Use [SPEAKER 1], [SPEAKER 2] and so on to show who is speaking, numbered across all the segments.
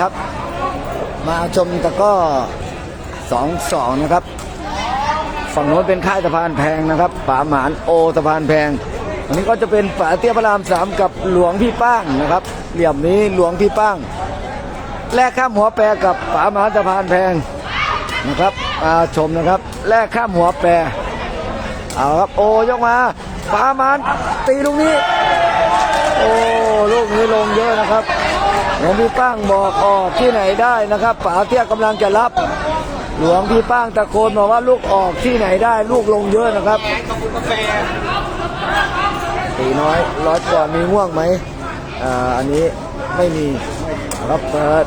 [SPEAKER 1] ครับ มาชมตะก้อสองสองนะครับ ฝั่งโน้นเป็นค่ายสะพานแพงนะครับป่าหมานโอสะพานแพงอันนี้ก็จะเป็นป่าเตี้ยพระรามสามกับหลวงพี่ป้างนะครับ เหลี่ยมนี้หลวงพี่ป้าง แลกข้ามหัวแปรกับป่าหมานสะพานแพงนะครับมาชมนะครับ แลกข้ามหัวแปรเอาครับโอยกมาป่าหมานตีลูกนี้ โอ้ลูกนี้ลงเยอะนะครับ หลวงพี่ป้างบอกออกที่ไหนได้นะครับป๋าเตี้ยกำลังจะรับ หลวงพี่ป้างตะโกนบอกว่าลูกออกที่ไหนได้ลูกลงเยอะนะครับตีน้อยร้อยก่อนมีง่วงไหมอ่าอันนี้ไม่มีรับเปิด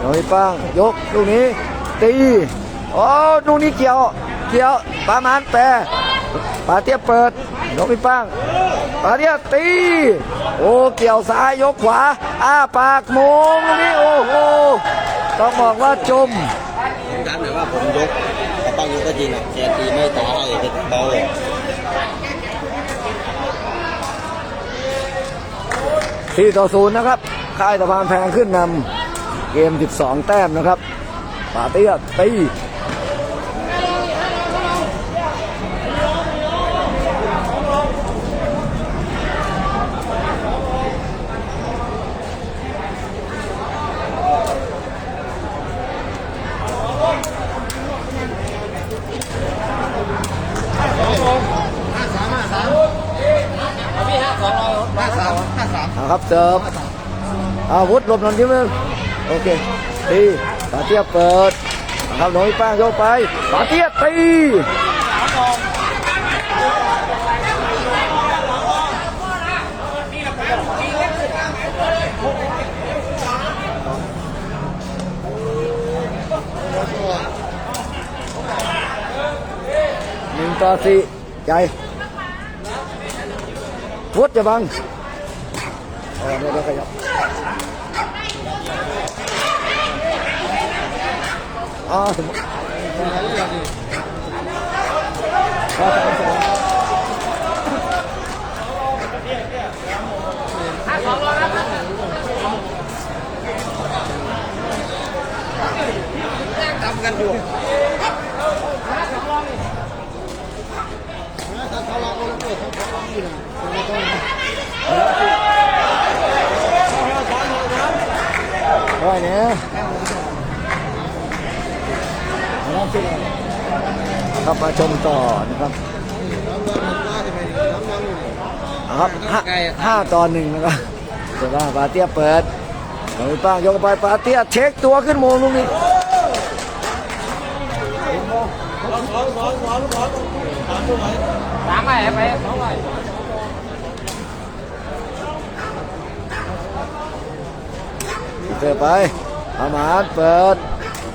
[SPEAKER 1] หลวงพี่ป้างยกลูกนี้ตีโอ้ลูกนี้เกี่ยวเกี่ยวประมาณแปรป๋าเตี้ยเปิด หลวงพี่ป้างปาเดียตี โอ้เกี่ยวซ้ายยกขวา อ้าปากโมงนี่โอ้โหต้องบอกว่าจม
[SPEAKER 2] ย้ำหน่อยว่าผมยกกระปั้งยกก็จริงอะแกตีไม่ต่อเลยเป็นเบาเลย
[SPEAKER 1] ที่ต่อศูนย์นะครับ ค่ายสะพานแพงขึ้นนำเกม 12 แต้มนะครับปาเตียตี เอาครับเสิร์ฟอาวุธหลบหนอนยิ้มนึงโอเคตีปาเตียเปิดนะครับน้องป้างยกไปปาเตียตีหนึ่งต่อสี่ใจวุฒจะบัง เออเดี๋ยวเดี๋ยวขยับ อ๋อสมมติอ๋อสามส
[SPEAKER 2] นอยู่
[SPEAKER 1] ร้อยเนี่ยครับมาชมต่อนะครับเอาครับห้าห้าต่อหนึ่งนะครับเดี๋ยวว่าปาเตี้ยเปิดเราไปป้างยกไปปาเตี้ยเช็คตัวขึ้นโมงลูกนี้
[SPEAKER 3] สามไปไปสองไป
[SPEAKER 1] เสิร์ฟไปประมาณเปิด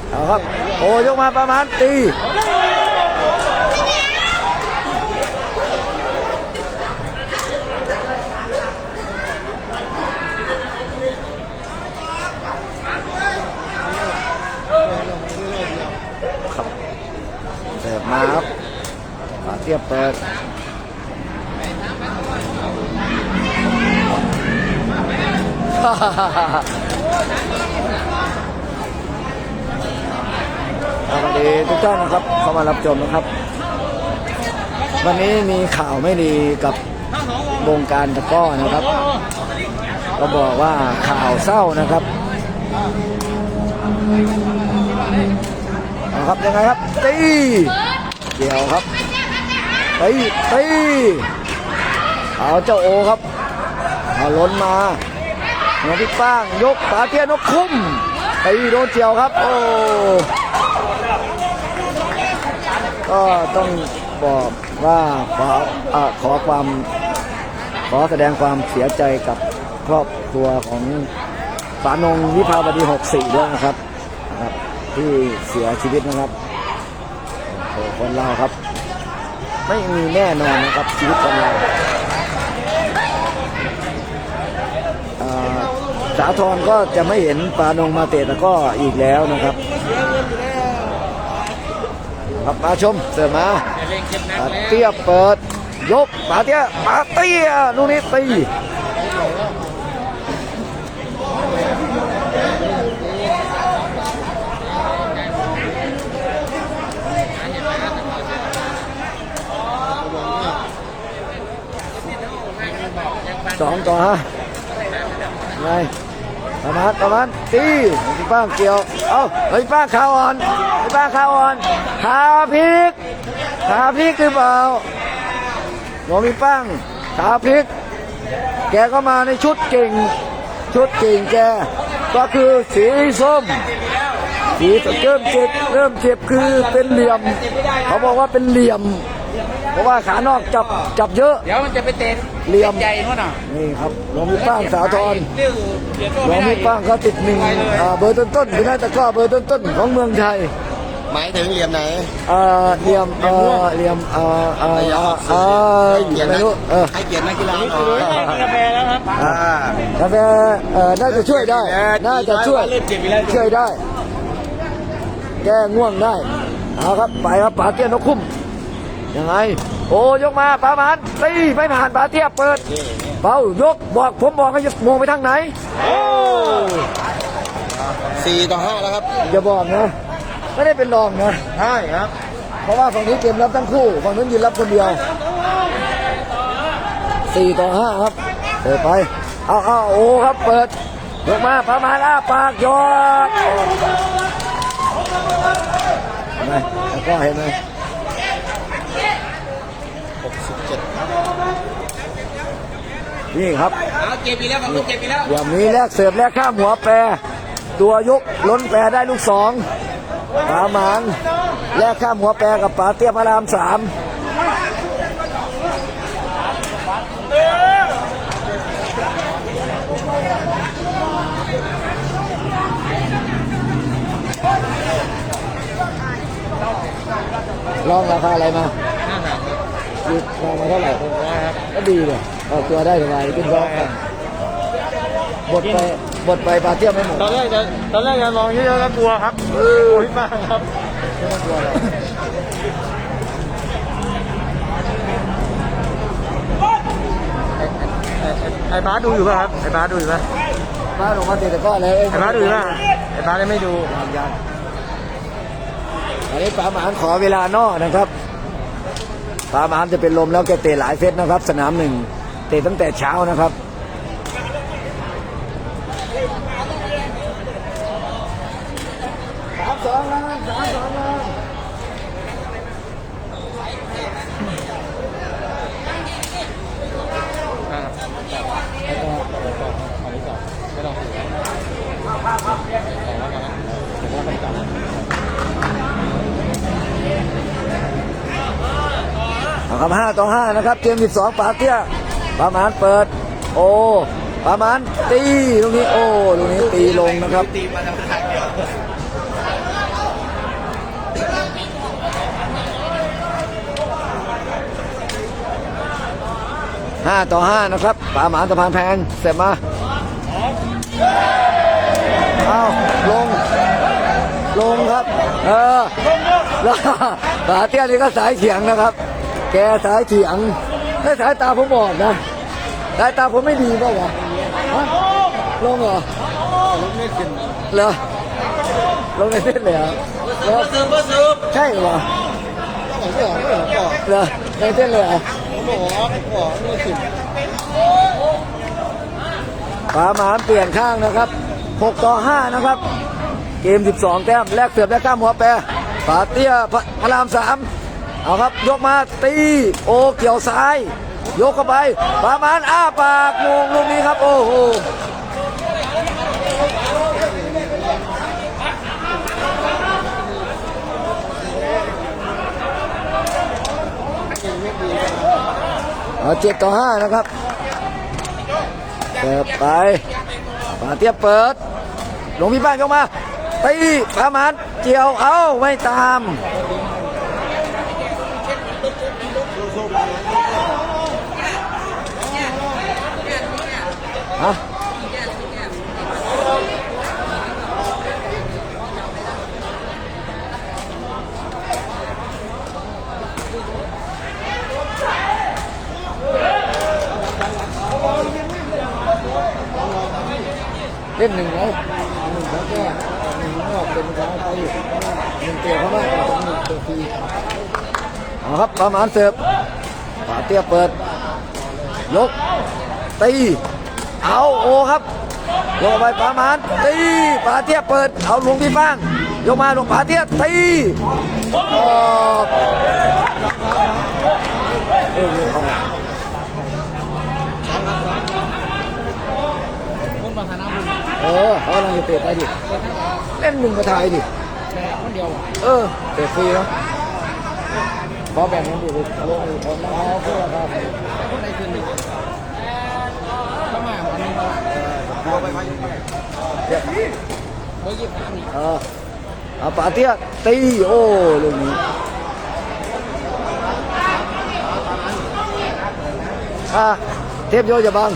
[SPEAKER 1] เอาครับโอ้ยกมาประมาณตีครับเสิร์ฟ มาครับปาเทียบเปิดสวัสดีทุกท่านนะครับเข้ามารับชมนะครับ วันนี้มีข่าวไม่ดีกับวงการตะก้อนะครับ ก็บอกว่าข่าวเศร้านะครับเอาครับยังไงครับตี กี่ยวครับตีตีเอาเจ้าโอครับเอาล้นมาเงาพี่ป้างยกปาเตี้ยนกคุ้มตีโดนเจียวครับ โอ้ก็ต้องบอกว่าขออขอความ ขอแสดงความเสียใจกับครอบครัวของปานงวิภาวดี 64 ด้วยนะครับ ที่เสียชีวิตนะครับ คนเราครับ ไม่มีแน่นอนนะครับชีวิตคนเราอ่าสาธรก็จะไม่เห็นปานงมาเตะตะกร้ออีกแล้วนะครับครับมาชมเสิร์ฟมาปาเตี้ยเปิด ยกปาเตี้ยปาเตี้ยลูกนี้ตี สองต่อห้าไงประมาณประมาณตีพี่ป้างเกี่ยว เอาเฮ้ยป้างขาอ่อนเฮ้ยป้างขาอ่อนขาพลิกขาพลิกหรือเปล่าหลวงพี่ป้างขาพลิก แกก็มาในชุดเก่ง ชุดเก่งแก ก็คือสีส้ม สีเริ่มเจ็บเริ่มเจ็บคือเป็นเหลี่ยม เขาบอกว่าเป็นเหลี่ยม เพราะว่าขานอกจับจับเยอะ
[SPEAKER 3] เดี๋ยวมันจะไปเตะ
[SPEAKER 1] เหลี่ยม
[SPEAKER 3] ใหญ่นู่นน่ะ
[SPEAKER 1] นี่ครับหลวงพี่ป้างสาธร
[SPEAKER 3] ดื้อเดี๋ยวโต
[SPEAKER 1] หลว
[SPEAKER 3] ไม่
[SPEAKER 1] ง
[SPEAKER 3] ได้
[SPEAKER 1] พี่ป้างเขาติดหนึ่งอ่าเบอร์ต้นๆคือน่าจะก็เบอร์ต้นๆของเมืองไทย
[SPEAKER 2] หมายถึงเหลี่ยมไหน
[SPEAKER 1] เอ่อเหลี่ยมเอ่อเหลี่ยมเอ่อเอ่อเอ่อเอ่อ
[SPEAKER 2] ให้เกียรติ
[SPEAKER 1] ไม่
[SPEAKER 2] นัก
[SPEAKER 1] รู้เออ
[SPEAKER 2] ให้เกียรตินักกีฬาหน่อย
[SPEAKER 3] กาแฟแล้วครับ
[SPEAKER 2] อ่ากา
[SPEAKER 1] แฟเอ่อน่าจะช่วยได้ น่าจะช่วย
[SPEAKER 2] เริ่มเจ็บอีกแล้ว
[SPEAKER 1] ช่วยได้ แก้ง่วงได้เอาครับไปครับป๋าเตี้ยนกคุ้มยังไง โอ้ยกมาป๋ามันตีไม่ผ่านป๋าเตี้ยเปิดเป้ายกบอกผมบอกให้มองไปทางไหนโอ้
[SPEAKER 2] สี่ต่อห้าแล้วครับ
[SPEAKER 1] อย่าบอกนะไม่ได้เป็นรองนะ
[SPEAKER 2] ใช่ครับ
[SPEAKER 1] เพราะว่าฝั่งนี้เกมรับทั้งคู่ฝั่งนู้นยืนรับคนเดียวสี่ต่อห้าครับเปิดไปเอาเอาโอ้ครับเปิดยกมาประมาณอ้าปากยอดเห็นไหมแล้วก็เห็นไหม
[SPEAKER 2] หกสิบเจ็ด
[SPEAKER 1] นี่ครับ
[SPEAKER 3] เอาเจ็บอีกแล้วผมเจ็บอีกแล้ว
[SPEAKER 1] อย่างนี้แลกเสิร์ฟแลกข้ามหัวแปร ตัวยกล้นแปรได้ลูกสองปาหมานแลกข้ามหัวแปรกับป๋าเตี้ยพระรามสามลองราคาอะไรมาคือลองมาเท่าไหร่ก็ดีเลย ออกตัวได้สบายขึ้นร้องกันบทไปบทไปปาเตี้ยไม่หมด
[SPEAKER 2] ตอนแรกจะตอนแรกจะลองเยอะๆแล้วกลัวครับโอ้ยมากครับ
[SPEAKER 1] ไม่ต้องกลัวหรอก
[SPEAKER 2] ไอ้บ้าดูอยู่ป่ะครับไอ้บ้าดูอยู่ป่ะ
[SPEAKER 1] มาลงมาเตะตะกร้อเลย
[SPEAKER 2] ไอ้บ้าดูอยู่ป่ะไอ้บ้าได้ไม่ดู
[SPEAKER 1] ยันยันอันนี้ป๋าหมานขอเวลานอกนะครับป๋าหมานจะเป็นลมแล้วแกเตะหลายเซตนะครับ สนามหนึ่ง เตะตั้งแต่เช้านะครับสามสองนะสามสองนะเอาครับห้าต่อห้านะครับ เกมสิบสองปาเตี้ย ป๋าหมานเปิด โอ้ป๋าหมานตีลูกนี้โอ้ลูกนี้ตีลงนะครับ
[SPEAKER 2] ตีมาทางทางเดียว
[SPEAKER 1] ห้าต่อห้านะครับป๋าหมานสะพานแพงเสร็จมาเอาลง ลงครับ เออแล้วป๋าเตี้ยนี่ก็สายเถียงนะครับ แกสายเถียงไม่สายตาผมบอกนะ สายตาผมไม่ดีเปล่าวะฮะลงเหรอ
[SPEAKER 2] ลงไม่ขึ้น
[SPEAKER 1] เหรอลงในเส้นเลยเหรอเหรอ
[SPEAKER 2] เซิร์ฟเบอร์เซิร์ฟ
[SPEAKER 1] ใช่เหรอ
[SPEAKER 2] ผมบอกไม่ผมบอก
[SPEAKER 1] เหรอในเส้นเลยเหรอ
[SPEAKER 2] ผมบอกผมบอกไม่ขึ้น
[SPEAKER 1] ปาหมานเปลี่ยนข้างนะครับ 6 ต่อ 5 นะครับ เกม 12 แต้มแลกเสือบแลกกล้ามหัวแปรปาเตี้ยพระพระรามสามเอาครับ ยกมาตี โอเกี่ยวซ้าย ยกเข้าไปปาหมานอ้าปากงงลูกนี้ครับ โอ้โหเอาเจ็ดต่อห้านะครับเปิดไปปาเตียเปิดหลวงพี่บ้านเข้ามาตีประมาณเจียวเอาไม่ตาม ฮะเล่นหนึ่งแล้วหนึ่งแล้วแก้หนึ่งนอกเป็นร้ายไปหนึ่งเตะเข้ามาต่อจากหนึ่งตัวฟรีเอาครับประมาณเสิร์ฟปาเตี้ยเปิด ยกตี เอาโอครับยกไปปาหมานตีปาเทียบเปิด เอาหลวงพี่บ้างยกมาหลวงปาเทียบตีออกเอ้ยไม่เข้า
[SPEAKER 3] คนประธานาบุญ
[SPEAKER 1] เออเขากำลังจะเตะไปดิเล่นหนึ่งกระทายดิ
[SPEAKER 3] แต่คนเดียว
[SPEAKER 1] เออเตะฟรีเนาะขอแบ่งกันดิลูกลงอีกคนนะเพื่อครับ
[SPEAKER 3] คนไหนคืนหนึ่งก็ เบอร์ยี่สิบสามนี่
[SPEAKER 1] เออเอาปาเตี้ยตีโอ้ลูกนี้อะเทพโยจะบัง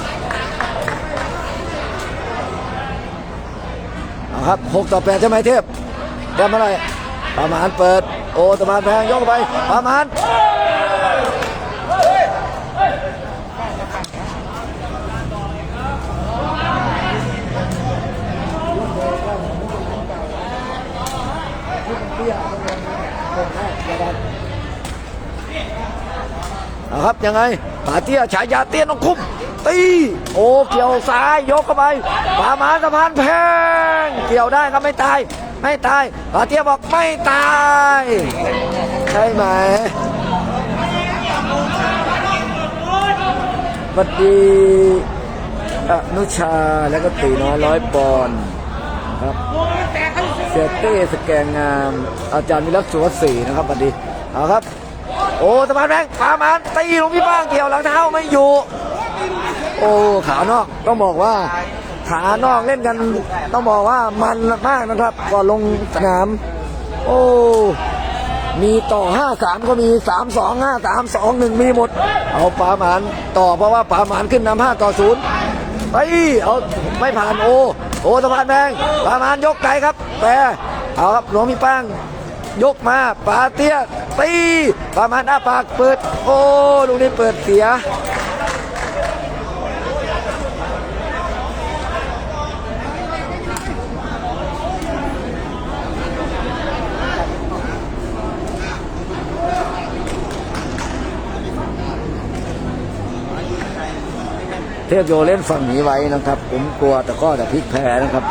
[SPEAKER 1] เอาครับหกต่อแปดใช่ไหมเทพเดี๋ยวมาเลยประมาณเปิด โอ้ตะมานแพงยกไปประมาณเอา ครับยังไงปาเตี้ยฉายาเตี้ยน้องคุ้มตีโอ้เกี่ยวซ้ายยกเข้าไปประมาสะพานแพงเกี่ยวได้ครับไม่ตาย ไม่ตายปาเตี้ยบอกไม่ตาย ใช่ไหมสวัสดีอนุชาแล้วก็ตีน้อยร้อยปอนด์ครับเสียเต้สแกงงาม อาจารย์วิรักษ์สุวัสศรีนะครับสวัสดีเอาครับ โอ้สะพานแพงปามันตีลงพี่บ้างเกี่ยวหลังเท้าไม่อยู่ โอ้ขานอกต้องบอกว่าขานอกเล่นกันต้องบอกว่ามันมากนะครับ ก่อนลงสนาม โอ้มีต่อ 5-3 ก็มี 3-2 5-3 2-1 มีหมด เอาปาหมานต่อเพราะว่าปาหมานขึ้นนำ5ต่อ0ไปเอาไม่ผ่านโอ โอสะพานแดงปาหมานยกไกลครับ แต่เอาครับหลวงพี่ป้าง ยกมาปาเตี้ยตีปาหมานอ้าปากเปิด โอ้ลูกนี้เปิดเสียเทพโยเล่นฝั่งหนีไว้นะครับ ผมกลัวแต่ก็จะพลิกแพ้นะครับ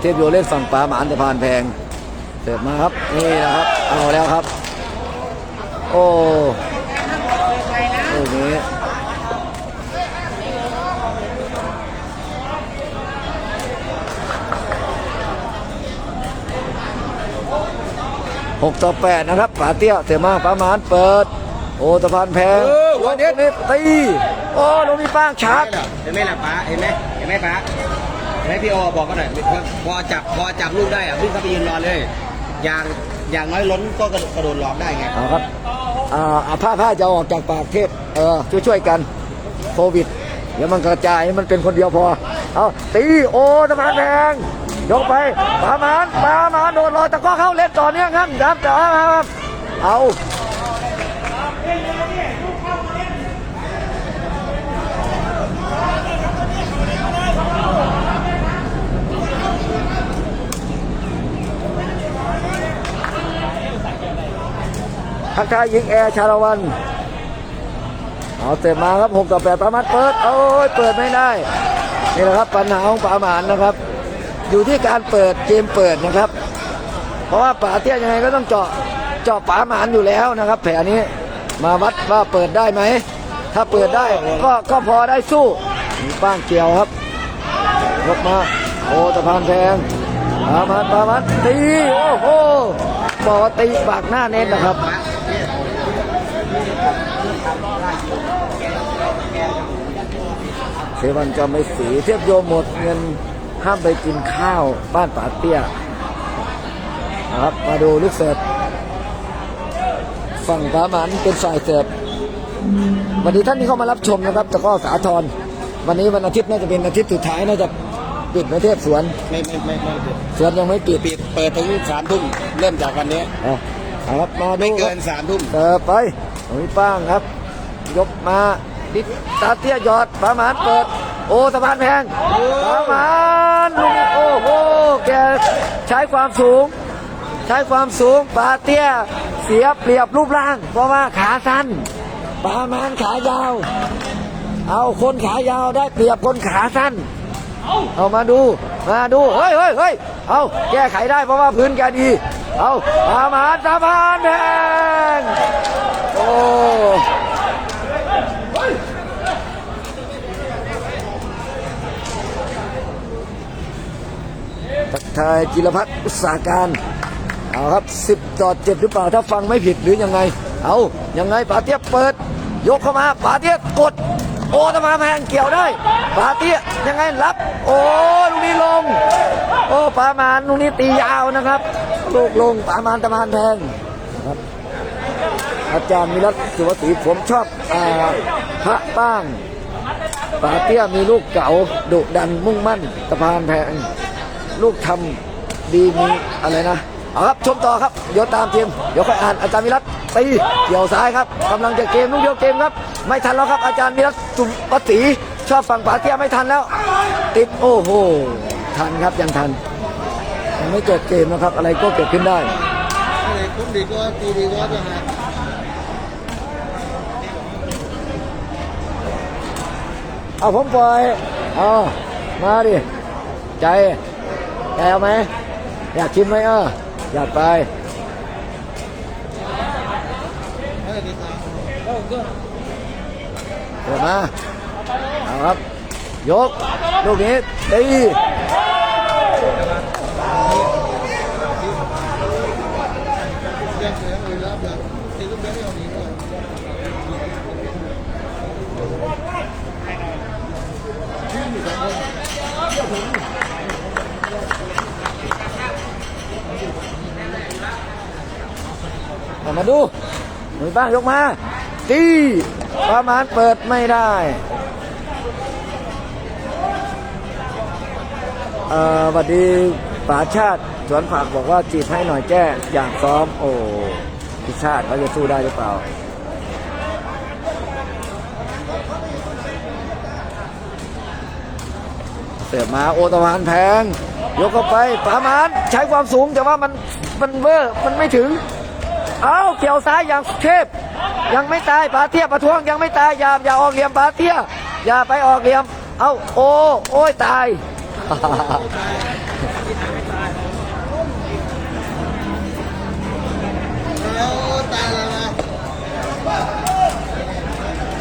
[SPEAKER 1] เทพโยเล่นฝั่งป่าหมานสะพานแพง เสิร์ฟมาครับนี่นะครับ เอาแล้วครับ โอ้โอ้นี้หกต่อแปดนะครับป่าเตี้ยเสียมาป่าหมานเปิด โอ้สะพานแพง
[SPEAKER 2] เออหัวเด็ด
[SPEAKER 1] นี่ตีโอ้ลงมีป้างชัก
[SPEAKER 2] เห็นไหมล่ะป้าเห็นไหมเห็นไหมป้าเห็นไหมพี่โอบอกก็หน่อยพอจับพอจับลูกได้อะวิ่งเข้าไปยืนรอเลยอ ย่างอย่างน้อยล้นก็กระโดดหลอกได้ไง
[SPEAKER 1] เอาครับอ่าเอาผ้าผ้าจะออกจากปากเทศเออช่วยช่วยกันโควิดเดี๋ยวมันกระจายให้มันเป็นคนเดียวพอเอาตีโอตะพานแพงยกไปปามานปามานโดนรอยตะก้อเข้าเล่นต่อเนื่องครับครับจ้าครับเอา ทักทายยิงแอร์ชาละวัน เอาเสร็จมาครับหกต่อแปดประมาทเปิด โอ้ยเปิดไม่ได้ นี่แหละครับปัญหาของป่าหมานนะครับ อยู่ที่การเปิดเกมเปิดนะครับ เพราะว่าป่าเตี้ยยังไงก็ต้องเจาะเจาะป่าหมานอยู่แล้วนะครับ แผลนี้มาวัดว่าเปิดได้ไหม ถ้าเปิดได้ก็ก็พอได้สู้มีป้างเกี่ยวครับยกมาโอ้ตะพานแพงปามันปามันตี โอ้โหบอกว่าตีปากหน้าเน้นนะครับ เทวันจะไม่สีเทียบโยหมดเงินห้ามไปกินข้าวบ้านป่าเตี้ยนะครับมาดูลูกเสิร์ฟฝั่งปาหมันเป็นฝ่ายเสิร์ฟวันนี้ท่านที่เข้ามารับชมนะครับตะกร้อสาทรวันนี้วันอาทิตย์น่าจะเป็นอาทิตย์สุดท้ายน่าจะปิดประเทศสวน
[SPEAKER 2] ไม่ไม่ไม่ไม่เปิด
[SPEAKER 1] สวนยังไม่ปิด
[SPEAKER 2] ปิดเปิดถึงสามทุ่มเริ่มจากวันนี้
[SPEAKER 1] อาเอาครับมาดู
[SPEAKER 2] ไม่เกินสามทุ่ม
[SPEAKER 1] เสิร์ฟไปตรงนี้ป้างครับ ยกมา ดิตาเตี้ยหยอดปาหมานเปิด โอ้สะพานแพงปาหมานลูกนี้โอ้โหแกใช้ความสูง ใช้ความสูงปาเตี้ยเสียเปรียบรูปร่าง เพราะว่าขาสั้นปาหมานขายาว เอาคนขายาวได้เปรียบคนขาสั้น เอามาดูมาดูเฮ้ยเฮ้ยเฮ้ยเอาแก้ไขได้เพราะว่าพื้นแกดีเอาปาหมานสะพานแพงโอ้ ทักทายจิรพัฒน์อุตสาการเอาครับ 10ต่อ7หรือเปล่าถ้าฟังไม่ผิดหรือยังไง เอายังไงปาเตียบเปิด ยกเข้ามาปาเตียบกด โอ้ตะมาแพงเกี่ยวได้ปาเตียยังไงรับ โอ้ลูกนี้ลง โอ้ปามานลูกนี้ตียาวนะครับ ลูกลงปามานตะมานแพงครับอาจารย์มิรัตสุวศรีผมชอบอาพระป้างปาเตี้ยมีลูกเก๋าดุดันมุ่งมั่นตะพานแพง ลูกทำดีมีอะไรนะเอาครับชมต่อครับเดี๋ยวตามเกมเดี๋ยวค่อยอ่านอาจารย์มิรัตตีเกี่ยวซ้ายครับกำลังจะเกมลูกเดียวเกมครับ ไม่ทันแล้วครับอาจารย์มิรัตสุปศรีชอบฝั่งปาเตี้ยไม่ทันแล้ว ติดโอ้โหทันครับยังทันยังไม่จบเกมนะครับ อะไรก็เกิดขึ้นได้
[SPEAKER 3] อะไรคุ้มดีก็ตีดีก็จะหา
[SPEAKER 1] เอาผมปล่อยเอามาดิใจ ใจเอาไหมอยากชิมไหมเอออยากไป
[SPEAKER 3] ให้ดีตาม
[SPEAKER 1] เปิดมาเอาครับ ยก ลูกนี้ตี
[SPEAKER 3] เสียง เลยรับแล้วตีลูกเบี้ยไม่เอาหน่อน
[SPEAKER 1] เอามาดูมือบ้างยกมา ตีประมาณเปิดไม่ได้เอ่อสวัสดีป๋าชาติสวนผักบอกว่าจีบให้หน่อยแจ้อยากซ้อม โอ้พิชาติเขาจะสู้ได้หรือเปล่าเสียมาโอตะวันแพงยกเข้าไปปามันใช้ความสูงแต่ว่ามันมันเวอร์มันไม่ถึง เอาเกี่ยวซ้ายอย่างเทพ ยังไม่ตายปาเทียประท้วงยังไม่ตายอย่าอย่าออกเหลี่ยมปาเทียอย่าไปออกเหลี่ยม เอาโอ้โอ้ยตาย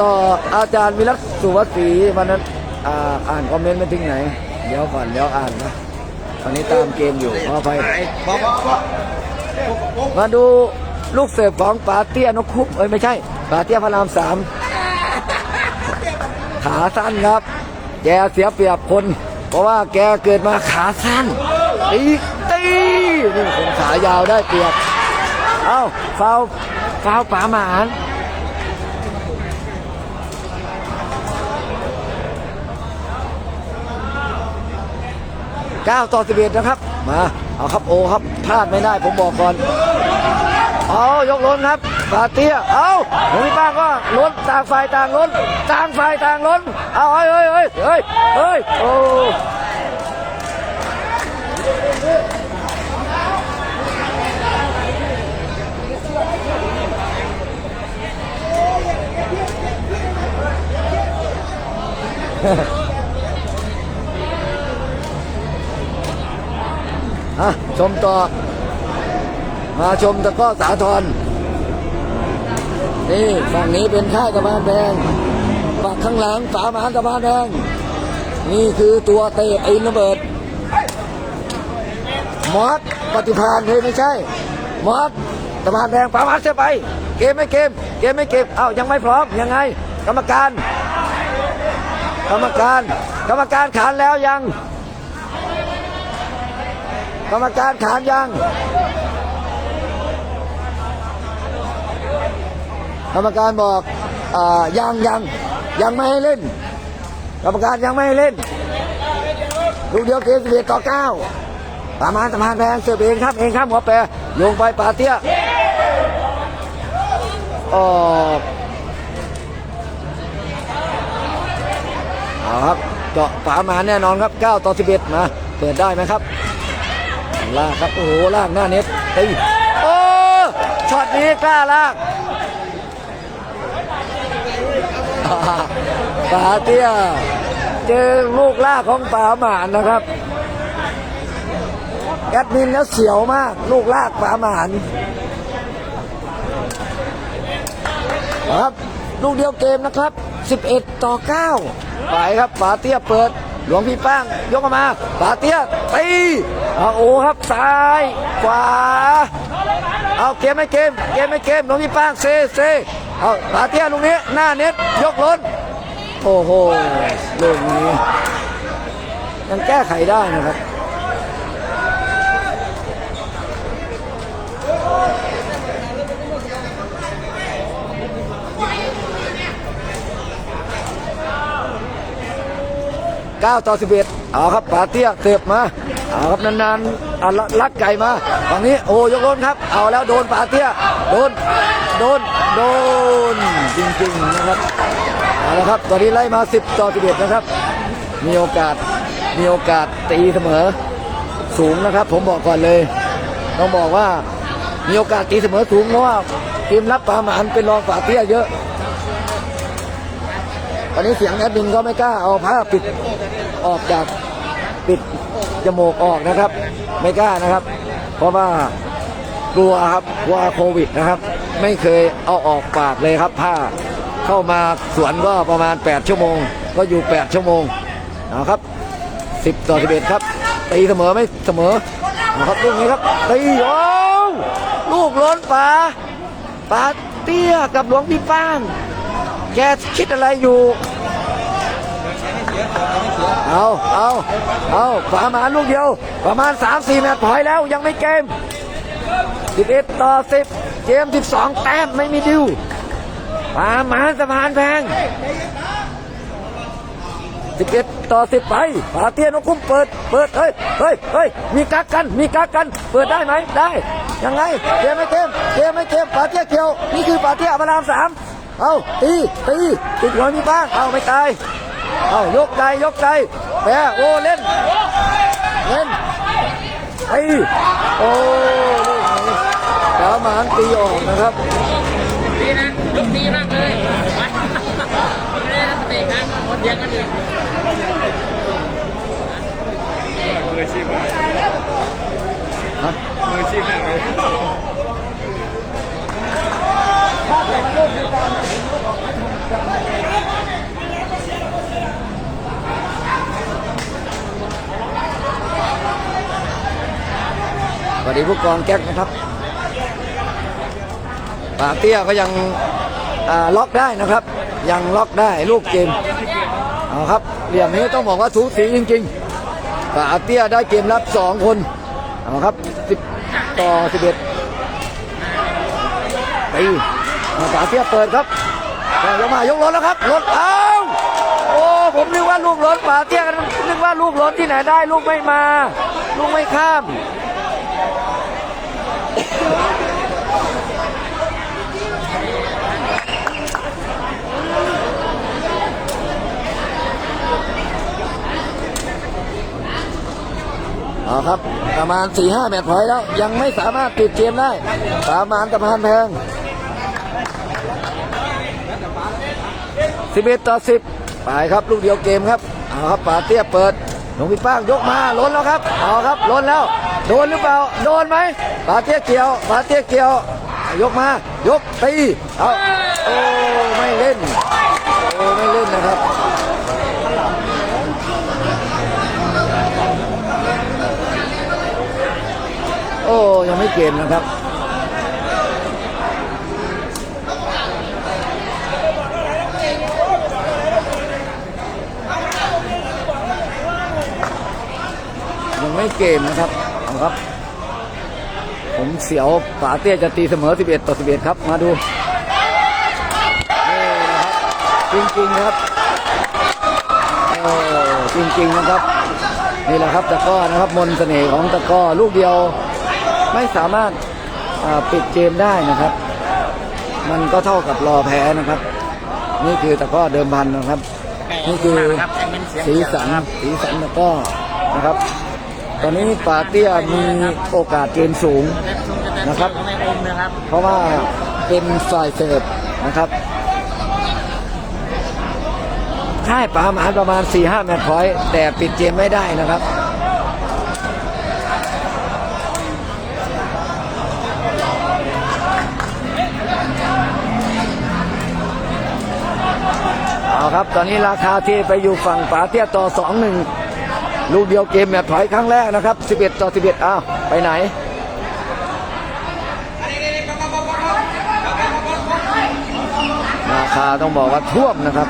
[SPEAKER 3] ต่
[SPEAKER 1] ออาจารย์วิรัตสุวศรีวันนั้นอ่าอ่านคอมเมนต์ไม่ถึงไหน เดี๋ยวก่อนเดี๋ยวอ่านนะตอนนี้ตามเกมอยู่ขออภัย
[SPEAKER 2] บอกบอกบอก
[SPEAKER 1] มาดู ลูกเสิร์ฟของปาเตี้ยนกคุกเอ้ยไม่ใช่ปาเตี้ยพระรามสามขาสั้นครับ แกเสียเปรียบคน เพราะว่าแกเกิดมาขาสั้นตีตีนี่คนขายาวได้เปรียบเอ้าฟาวฟาวป๋าหมานเก้าต่อสิบเอ็ดนะครับ มา เอาครับโอครับพลาดไม่ได้ผมบอกก่อน เอายกล้นครับปาเตี้ยเอาหนุ่ป้าก็ล้นต่างฝ่ายต่างล้นต่างฝ่ายต่างล้นเอาเฮ้ยเฮ้ยเฮ้ยเฮ้ยเฮ้ยโอ้อะชมต่อ มาชมตะก้อสาทรนี่ฝั่งนี้เป็นค่ายตะพานแดงฝั่งข้างหลังฝาหมานตะพานแดงนี่คือตัวเตะไอ้ระเบิด มอสปฏิพานเฮ้ยไม่ใช่ มอสตะพานแดงฝาหมานเสียไป เกมไม่เกม เกมไม่เกมเอ้ายังไม่พร้อมยังไง กรรมการ กรรมการ กรรมการขานแล้วยัง กรรมการขานยัง กรรมการบอกอยังยังยังไม่ให้เล่น กรรมการยังไม่ให้เล่นลูกเดียวเกมสิบเอ็ดต่อเก้าประมาณประมาณแพงเสือเองครับเองครับหัวแปรโยงไปปาเตี้ยออกเอาครับเจาะฝามาแน่นอนครับ 9 ต่อ 11 มาเปิดได้ไหมครับลากครับ โอ้โหลากหน้าเน็ตตีโอ้ช็อตนี้กล้าลาก ป๋าเตี้ยเจอลูกล่ากของป๋าหมานนะครับแอดมินแล้วเสียวมาก ลูกลากป๋าหมานครับ ลูกเดียวเกมนะครับ 11 ต่อ 9 ไปครับป๋าเตี้ยเปิด หลวงพี่ป้าง ยกมาป๋าเตี้ยตีเอาโอ้ครับซ้ายขวาเอาเกมไม่เกม เกมไม่เกมหลวงพี่ป้างเซเซ เอาป๋าเตี้ยลูกนี้หน้าเน็ตยกล้น โอ้โหลูกนี้ ยังแก้ไขได้นะครับ9ต่อ11เอาครับปาเตี้ยเสียบมา เอาครับนานๆอะลักไก่มาฝั่งนี้โอ้ยกล้นครับ เอาแล้วโดนปาเตี้ยโดนโดนโดนจริงๆนะครับเอาละครับตอนนี้ไล่มา 10 ต่อ 11 นะครับ มีโอกาสมีโอกาสตีเสมอสูงนะครับ ผมบอกก่อนเลย ต้องบอกว่ามีโอกาสตีเสมอสูงเพราะว่าทีมรับปาหมานเป็นรองฝาเตี้ยเยอะตอนนี้เสียงแอดมินก็ไม่กล้าเอาผ้าปิดออกจาก จมูกออกนะครับ ไม่กล้านะครับ เพราะว่ากลัวครับกลัวโควิดนะครับ ไม่เคยเอาออกปากเลยครับผ้าเข้ามาสวนก็ประมาณ 8 ชั่วโมง ก็อยู่ 8 ชั่วโมงเอาครับ 10 ต่อ 11 ครับตีเสมอไม่เสมอเอาครับลูกนี้ครับตีโอ้ลูกล้นป่าป่าเตี้ยกับหลวงพี่ป้าน แกคิดอะไรอยู่ เอาเอาเอาประมาณลูกเดียว ประมาณ 3-4แมตช์ถอยแล้วยังไม่เกม11ต่อ 10 เกม 12 แต้มไม่มีดิวประมาณสะพานแพง 11 ต่อ 10 ไปปาเตียนกคุ้มเปิด เปิด เฮ้ย เฮ้ย เฮ้ย มีกักกัน มีกักกัน เปิดได้ไหม ได้ ยังไง เกมไม่เกมเกมไม่เกมปาเตียเขียว นี่คือปาเตียอมรามสาม เอาตี ตี ติดหัวมีบ้าง เอาไม่ตาย เอายกใจยกใจแปะโอ้เล่น เล่นตีโอ้ลูกนี้สามานตีออกนะครับ
[SPEAKER 3] ดีนะยกดีมากเลยไปไม่ได้สติกันหมดยังกันอีกมืออาชีพมากมืออาชีพมากเลย
[SPEAKER 1] สวัสดีผู้กองแก๊กนะครับปาเตี้ยก็ยังล็อกได้นะครับ ยังล็อกได้ลูกเกมเอาครับเหลี่ยมนี้ต้องบอกว่าสูสีจริงๆปาเตี้ยได้เกมรับสองคนเอาครับ10ต่อ11ตีเอาปาเตี้ยเปิดครับยกมายกรถแล้วครับรถเอาโอ้ผมนึกว่าลูกรถปาเตี้ยกันนึกว่าลูกรถที่ไหนได้ลูกไม่มา ลูกไม่ข้าม เอาครับ ประมาณ4ี่ห้าแมตช์พอยแล้ว ยังไม่สามารถปิดเกมได้ประมาณตะพานแพง11ต่อ10ไปครับลูกเดียวเกมครับเอาครับป่าเตี้ยเปิดหลวงพี่ป้างยกมาล้นแล้วครับเอาครับล้นแล้วโดนหรือเปล่าโดนไหมป่าเตี้ยเกี่ยวป่าเตี้ยเกี่ยวยกมายกตีเอาโอ้ไม่เล่นโอ้ไม่เล่นนะครับ อ้ยังไม่เกมนะครับยังไม่เกมนะครับเอาครับ ผมเสียวป๋าเตี้ยจะตีเสมอ 11 ต่อ 11 ครับ มาดูนี่นะครับจริงๆครับโอ้จริงๆนะครับ นี่แหละครับตะก้อนะครับ มนเสน่ห์ของตะก้อลูกเดียว ไม่สามารถาปิดเกมได้นะครับ มันก็เท่ากับรอแพ้นะครับ นี่คือตะกร้อเดิมพันนะครับ นี่คือสีสันสีสันตะกร้อนะครับ ตอนนี้ปาเตี้ยมีโอกาสเกมสูงนะครับ เพราะว่าเป็นฝ่ายเสิร์ฟนะครับค่ายปาหมาประมาณ4-5แมตช์พอยต์แต่ปิดเกมไม่ได้นะครับ ครับ ตอนนี้ราคาที่ไปอยู่ฝั่งป๋าเตี้ยต่อสองหนึ่งลูกเดียวเกมแบบถอยครั้งแรกนะครับ 11 ต่อ 11 อ้าว ไปไหนราคาต้องบอกว่าท่วมนะครับ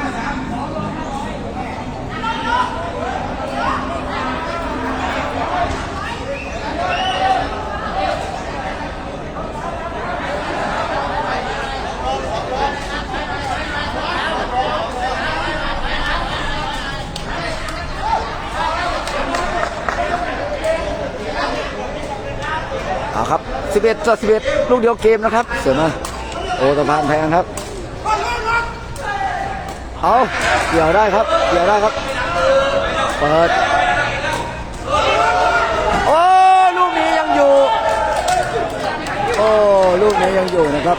[SPEAKER 1] 11ต่อ11 ลูกเดียวเกมนะครับ เสือมาโอตะพานแพงครับ เอาเกี่ยวได้ครับ เกี่ยวได้ครับ เปิด โอ้ ลูกนี้ยังอยู่ โอ้ ลูกนี้ยังอยู่นะครับ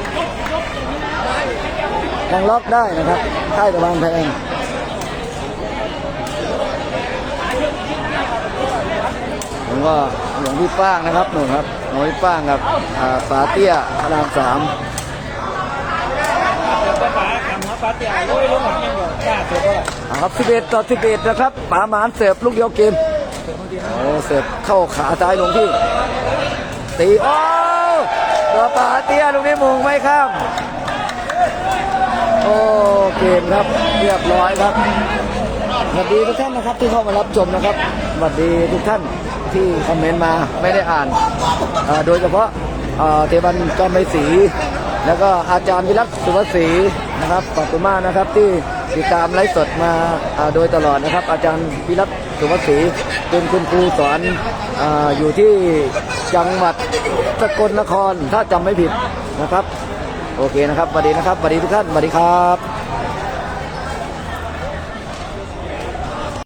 [SPEAKER 1] ยังล็อกได้นะครับใต้ตะพานแพงผมก็หลวงพี่ป้างนะครับหนูครับ หลวงพี่ป้างกับอ่าฝาเตี้ยพระรามสาม
[SPEAKER 3] ภาษาคำว่าปาเตียรู้รู้หมดยังบอกกล้าเสือก็
[SPEAKER 1] เอาครับ11ต่อ11นะครับป๋าหมานเสิร์ฟลูกเดียวเกมโอ้เสิร์ฟเข้าขาซ้ายหลวงพี่ตีโอ้ตัวป๋าเตี้ยลูกนี้มุงไม่ข้ามโอ้เกมครับเรียบร้อยครับสวัสดีทุกท่านนะครับที่เข้ามารับชมนะครับสวัสดีทุกท่าน ที่คอมเมนต์มาไม่ได้อ่าน โดยเฉพาะเทวันจอมใบศรีแล้วก็อาจารย์วิรัตสุวศรีนะครับขอบคุณมากนะครับที่ติดตามไลฟ์สดมาโดยตลอดนะครับ อาจารย์วิรัตสุวศรีเป็นคุณครูสอนออยู่ที่จังหวัดสกลนครถ้าจำไม่ผิดนะครับ โอเคนะครับสวัสดีนะครับสวัสดีทุกท่านสวัสดีครับ